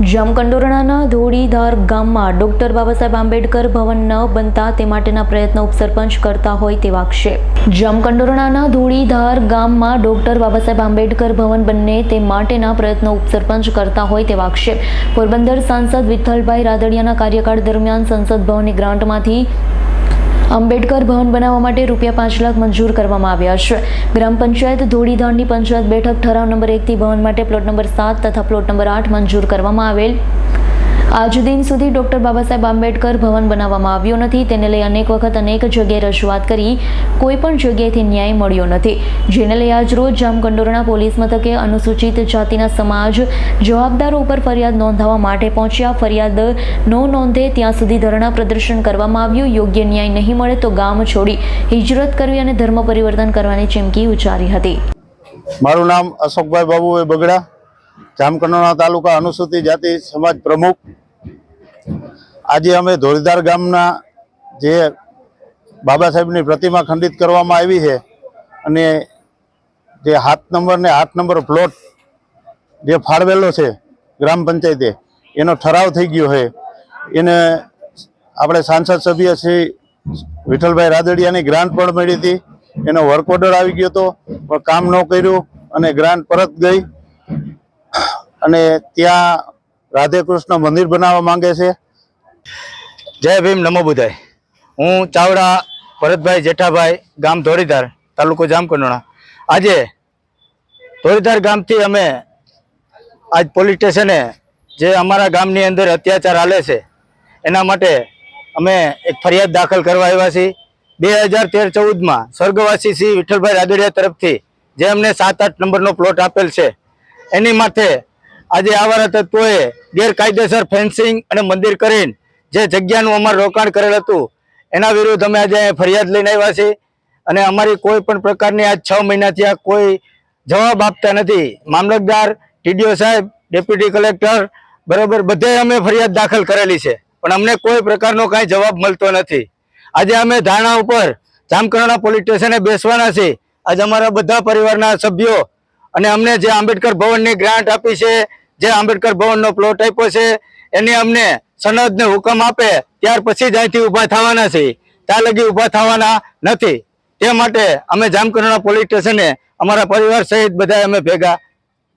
જામકંડોરણાના ધોળીધાર ગામમાં ડોક્ટર બાબા સાહેબ આંબેડકર ભવન ન બનતા તે માટેના પ્રયત્નો ઉપસરપંચ કરતા હોય તેવા આક્ષેપ. જામકંડોરણાના ધોળીધાર ગામમાં ડોક્ટર બાબા સાહેબ આંબેડકર ભવન બને તે માટેના પ્રયત્નો ઉપસરપંચ કરતા હોય તેવા આક્ષેપ. પોરબંદર સાંસદ વિઠ્ઠલભાઈ રાદડિયાના કાર્યકાળ દરમિયાન સંસદ ભવનની ગ્રાન્ટમાંથી આંબેડકર ભવન બનાવવા માટે રૂપિયા પાંચ લાખ મંજૂર કરવામાં આવ્યા છે. ગ્રામ પંચાયત ધોળીધાણની પંચાયત બેઠક ઠરાવ નંબર એકથી ભવન માટે પ્લોટ નંબર સાત તથા પ્લોટ નંબર આઠ મંજૂર કરવામાં આવેલ. આજ દિન સુધી ડોક્ટર બાબા સાહેબ આંબેડકર ભવન બનાવવામાં આવ્યો નથી. તેને લઈ અનેક વખત અનેક જગ્યાએ રજૂઆત કરી. કોઈ પણ જગ્યાએથી ન્યાય મળ્યો નથી. જેને લઈ આજ જામકંડોરણા પોલીસ મથકે અનુસૂચિત જાતિના સમાજ જવાબદારો ઉપર ફરિયાદ નોંધાવવા માટે પહોંચ્યા. ફરિયાદ નો નોંધે ત્યાં સુધી ધરણા પ્રદર્શન કરવામાં આવ્યું. યોગ્ય ન્યાય નહીં મળે તો ગામ છોડી હિજરત કરવી અને ધર્મ પરિવર્તન કરવાની ચીમકી ઉચ્ચારી હતી. મારું નામ અશોકભાઈ બાબુભાઈ બગડા. જામકંડોરણા તાલુકા અનુસૂચિત જાતિ સમાજ પ્રમુખ આજે અમે ધોળીધાર ગામના જે બાબા સાહેબની પ્રતિમા ખંડિત કરવામાં આવી છે અને જે હાથ નંબર ને આઠ નંબર પ્લોટ જે ફાળવેલો છે ગ્રામ પંચાયતે, એનો ઠરાવ થઈ ગયો છે. એને આપણે સાંસદ સભ્ય શ્રી વિઠ્ઠલભાઈ રાદડિયાની ગ્રાન્ટ પણ મળી હતી. એનો વર્ક ઓર્ડર આવી ગયો હતો, પણ કામ ન કર્યું અને ગ્રાન્ટ પરત ગઈ. અને ત્યાં રાધે કૃષ્ણ મંદિર બનાવવા માંગે છે. જય ભીમ, નમો બુધાય. હું ચાવડા ભરતભાઈ જેઠાભાઈ ગામ ધોરીધાર તાલુકો જામકંડોણા. આજે ધોરીધાર ગામથી અમે આજ પોલીસ સ્ટેશને જે અમારા ગામની અંદર અત્યાચાર હાલે છે, એના માટે અમે એક ફરિયાદ દાખલ કરવા આવ્યા છીએ. બે હજાર તેર ચૌદમાં સ્વર્ગવાસી શ્રી વિઠ્ઠલભાઈ રાદડિયા તરફથી જે અમને સાત આઠ નંબરનો પ્લોટ આપેલ છે, એની માટે આજે આવારા તત્વોએ ગેરકાયદેસર ફેન્સિંગ અને મંદિર કરીને જે જગ્યાનું અમારું રોકાણ કરેલ હતું, એના વિરુદ્ધ અમે આજે ફરિયાદ લઈને આવ્યા છીએ. અને અમારી કોઈ પણ પ્રકારની આજ છ મહિનાથી આ કોઈ જવાબ આપતા નથી. મામલતદાર, ટીડીઓ સાહેબ, ડેપ્યુટી કલેક્ટર, બરાબર, બધે અમે ફરિયાદ દાખલ કરેલી છે. પણ અમને કોઈ પ્રકારનો કાંઈ જવાબ મળતો નથી. આજે અમે ધારણા ઉપર જામકરણા પોલીસ સ્ટેશને બેસવાના છે આજે અમારા બધા પરિવારના સભ્યો અને અમને જે આંબેડકર ભવનની ગ્રાન્ટ આપી છે જે આંબેડકર ભવનનો પ્લોટ આપ્યો છે, એને અમને સનદ ને હુકમ આપે, ત્યાર પછી જ અહીંથી ઊભા થવાના છે. ત્યાં લગી ઊભા થવાના નથી. તે માટે અમે જામકરણા પોલીસ સ્ટેશને અમારા પરિવાર સહિત બધા અમે ભેગા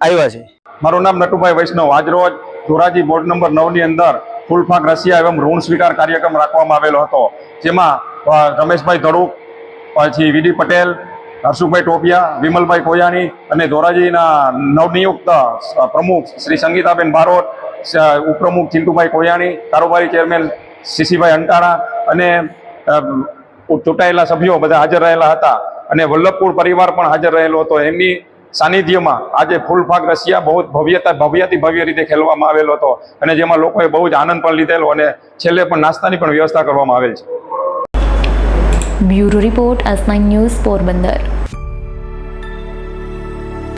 આવ્યા છે. મારું નામ નટુભાઈ વૈષ્ણવ આજરોજ ધોરાજી બોર્ડ નંબર નવની અંદર ફૂલફાક રશિયા એવમ ઋણ સ્વીકાર કાર્યક્રમ રાખવામાં આવેલો હતો. જેમાં રમેશભાઈ ધડુક, પછી વીડી પટેલ હર્ષુભાઈ ટોપિયા, વિમલભાઈ કોયાણી અને ધોરાજીના નવનિયુક્ત પ્રમુખ શ્રી સંગીતાબેન બારોટ ઉપપ્રમુખ ચિંટુભાઈ કોયાણી, કારોબારી ચેરમેન શિશીભાઈ અંટાણા અને ચૂંટાયેલા સભ્યો બધા હાજર રહેલા હતા અને વલ્લભપુર પરિવાર પણ હાજર રહેલો હતો. એમની સાનિધ્યમાં આજે ફૂલફાગ રશિયા બહુ ભવ્યતા, ભવ્યથી ભવ્ય રીતે ખેલવામાં આવેલો હતો અને જેમાં લોકોએ બહુ જ આનંદ પણ લીધેલો અને છેલ્લે પણ નાસ્તાની પણ વ્યવસ્થા કરવામાં આવેલ છે. Bureau report S news Porbandar.